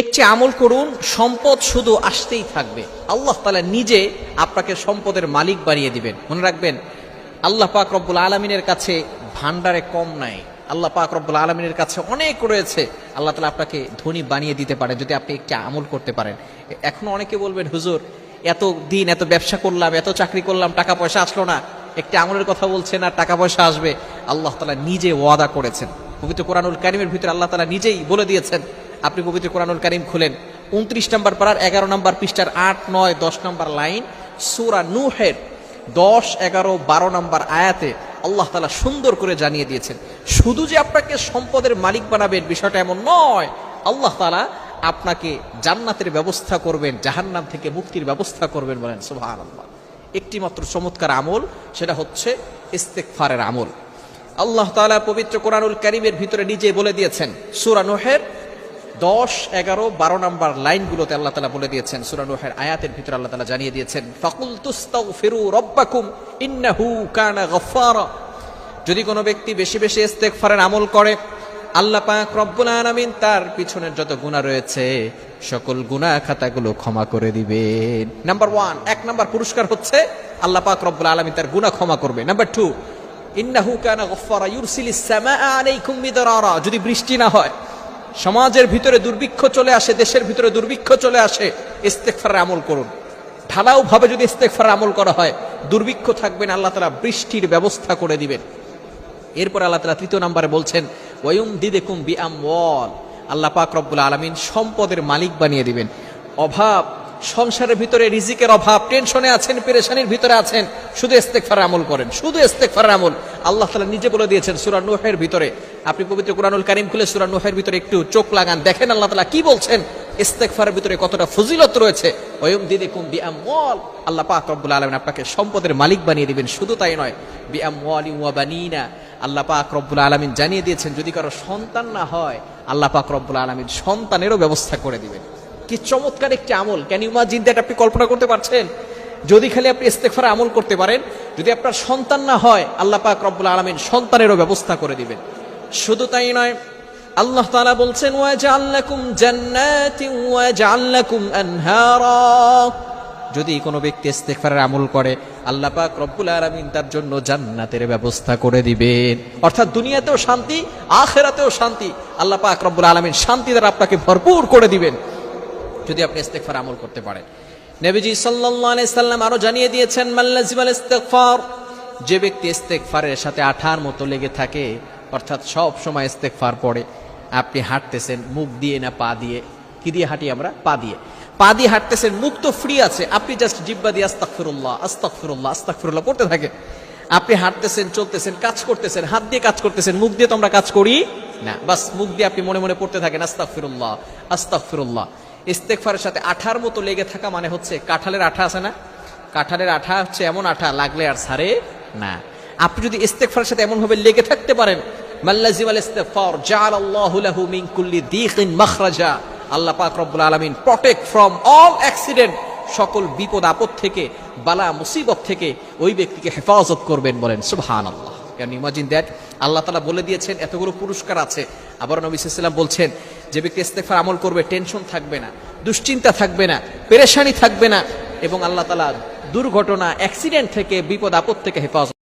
একটি আমল করুন, সম্পদ শুধু আসতেই থাকবে। আল্লাহ তালা নিজে আপনাকে সম্পদের মালিক বানিয়ে দিবেন। মনে রাখবেন, আল্লাহ পাক রব্বুল আলমিনের কাছে ভান্ডারে কম নাই। আল্লাহ পাক রব্বুল আলমিনের কাছে অনেক রয়েছে। আল্লাহ তালা আপনাকে ধনী বানিয়ে দিতে পারে যদি আপনি একটি আমল করতে পারেন। এখনও অনেকে বলবেন, হুজুর, এত দিন এত ব্যবসা করলাম, এত চাকরি করলাম, টাকা পয়সা আসলো না। একটি আমলের কথা বলছেন আর টাকা পয়সা আসবে। আল্লাহ তালা নিজে ওয়াদা করেছেন। পবিত্র কোরআনুল কারিমের ভিতরে আল্লাহ তালা নিজেই বলে দিয়েছেন আপনি পবিত্র কোরআনুল কারিম খুলেন। উনত্রিশ নম্বর পাড়ার এগারো নম্বর পৃষ্ঠার, আট, নয়, দশ নম্বর লাইন, সুরা নুহের দশ, এগারো, বারো নম্বর আয়াতে আল্লাহ তালা সুন্দর করে জানিয়ে দিয়েছেন, শুধু যে আপনাকে সম্পদের মালিক বানাবেন বিষয়টা এমন নয়। আল্লাহ তালা আপনাকে জান্নাতের ব্যবস্থা করবেন, জাহান্নাম থেকে মুক্তির ব্যবস্থা করবেন বলেন সুহান আল্লাহ একটি মাত্র চমৎকার আমল, সেটা হচ্ছে ইস্তেকফারের আমল। আল্লাহ তাআলা পবিত্র কোরআনুল কারিমের ভিতরে নিজে বলে দিয়েছেন, সূরা নূহের দশ, এগারো, বারো নম্বর লাইনগুলোতে আল্লাহ তালা বলে দিয়েছেন, সূরা নূহের আয়াতের ভিতরে আল্লাহ তালা জানিয়ে দিয়েছেন ফাকুল তুস্তাগফিরু রব্বাকুম ইন্নাহু কানা গফফারা। যদি কোনো ব্যক্তি বেশি বেশি ইস্তেগফারের আমল করে, আল্লাহ পাক রব্বুল আলামিন তার পিছনের যত গুনাহ রয়েছে, সকল গুনাহ খাতাগুলো ক্ষমা করে দিবেন। নাম্বার ওয়ান এক নাম্বার পুরস্কার হচ্ছে, আল্লাহ পাক রব্বুল আলামিন তার গুনাহ ক্ষমা করবে। নাম্বার টু ইন্নাহু কানা গফফারা, ইউরসিলিস সামাআ আলাইকুম মিদরারা। যদি বৃষ্টি না হয় সমাজের ভিতরে দুর্ভিক্ষ চলে আসে, দেশের ভিতরে দুর্ভিক্ষ চলে আসে ইস্তেকফারের আমল করুন। ঢালাও ভাবে যদি ইস্তেকফারের আমল করা হয়, দুর্ভিক্ষ থাকবেন আল্লাহ তালা বৃষ্টির ব্যবস্থা করে দিবেন। এরপর আল্লাহ তালা তৃতীয় নম্বরে বলছেন ওয়ুম দিদেকুম বি আমওয়াল আল্লাহ পাক রব্বুল আলমিন সম্পদের মালিক বানিয়ে দিবেন। অভাব সংসারের ভিতরে রিজিকের অভাব, টেনশনে আছেন, পেরেশানির ভিতরে আছেন, শুধু ইস্তেকফার আমল করেন, শুধু ইস্তেকফার আমল। আল্লাহ তালা নিজে বলে দিয়েছেন সুরা নুহের ভিতরে। আপনি পবিত্র কোরআনুল কারিম খুলে সুরা নুহের ভিতরে একটু চোখ লাগান, দেখেন আল্লাহ তালা কি বলছেন। ইস্তেকফারের ভিতরে কতটা ফজিলত রয়েছে। ওয়ুম দিদেকুম বি আমওয়াল আল্লাহ পাক রব্বুল আলমিন আপনাকে সম্পদের মালিক বানিয়ে দিবেন, শুধু তাই নয় বি আমওয়ালি ওয়া বানিনা। আল্লাহ পাক রব্বুল আলমিন জানিয়ে দিয়েছেন, যদি কারও সন্তান না হয়, আল্লাহ পাক রব্বুল আলমিন সন্তানেরও ব্যবস্থা করে দিবেন। কি চমৎকার একটি আমল। ক্যান ইমাজিন দ্যাট আপনি কল্পনা করতে পারছেন? যদি খালি আপনি ইস্তেগফার আমল করতে পারেন, যদি আপনার সন্তান না হয়, আল্লাহ পাক রব্বুল আলমিন সন্তানেরও ব্যবস্থা করে দিবেন। শুধু তাই নয়, আল্লাহ তাআলা বলছেন ওয়াজআল্লাকুম জান্নাতিন ওয়াজআল্লাকুম আনহারা। যদি কোনো ব্যক্তি ইস্তেগফারের আমল করে, আল্লাহ পাক রব্বুল আলামিন তার জন্য জান্নাতের ব্যবস্থা করে দিবেন। অর্থাৎ দুনিয়াতেও শান্তি, আখেরাতেও শান্তি। আল্লাহ পাক রব্বুল আলামিন শান্তি দ্বারা আপনাকে ভরপুর করে দিবেন। যদি আপনি ইস্তেগফার আমল করতে পারেন। নবীজি আলাইহি সাল্লাম আরও জানিয়ে দিয়েছেন মাল্লাজিমাল ইস্তেগফার? যে ব্যক্তি ইস্তেগফারের সাথে আঠার মতো লেগে থাকে, অর্থাৎ সব সময় ইস্তেগফার পড়ে, আপনি হাঁটতেছেন, মুখ দিয়ে না পা দিয়ে, কি দিয়ে হাঁটি আমরা? পা দিয়ে। পা দিয়ে হাঁটতেছেন, মুখ তো ফ্রি আছে, আপনি জাস্ট জিব্বা দিয়ে আস্তাগফিরুল্লাহ আস্তাগফিরুল্লাহ আস্তাগফিরুল্লাহ পড়তে থাকে আপনি হাঁটতেছেন, চলতেছেন, কাজ করতেছেন, হাত দিয়ে কাজ করতেছেন, মুখ দিয়ে তো আমরা কাজ করি না। বাস মুখ দিয়ে আপনি মনে মনে পড়তে থাকেন, আস্তাগফিরুল্লাহ আস্তাগফিরুল্লাহ। ইস্তেগফারের সাথে আঠার মতো লেগে থাকা মানে হচ্ছে কাঁঠালের আঠা আছে না? কাঁঠালের আঠা হচ্ছে এমন আঠা, লাগলে আর সারে না। আপনি যদি ইস্তেগফারের সাথে এমন ভাবে লেগে থাকতে পারেন কুল্লি মাখরাজা, আল্লাহ আলামিন ফ্রম অ্যাক্সিডেন্ট সকল বিপদ আপদ থেকে, বালা মুসিবত থেকে ওই ব্যক্তিকে হেফাজত করবেন বলেন, সুবহানাল্লাহ। ক্যান ইমাজিন দ্যাট আল্লাহ তালা বলে দিয়েছেন, এতগুলো পুরস্কার আছে। আবার নবী বলছেন, যে ব্যক্তি ইস্তেফার আমল করবে, টেনশন থাকবে না, দুশ্চিন্তা থাকবে না, পেরেশানি থাকবে না, এবং আল্লাহ তালা দুর্ঘটনা, অ্যাক্সিডেন্ট থেকে, বিপদ, আপদ থেকে হেফাজত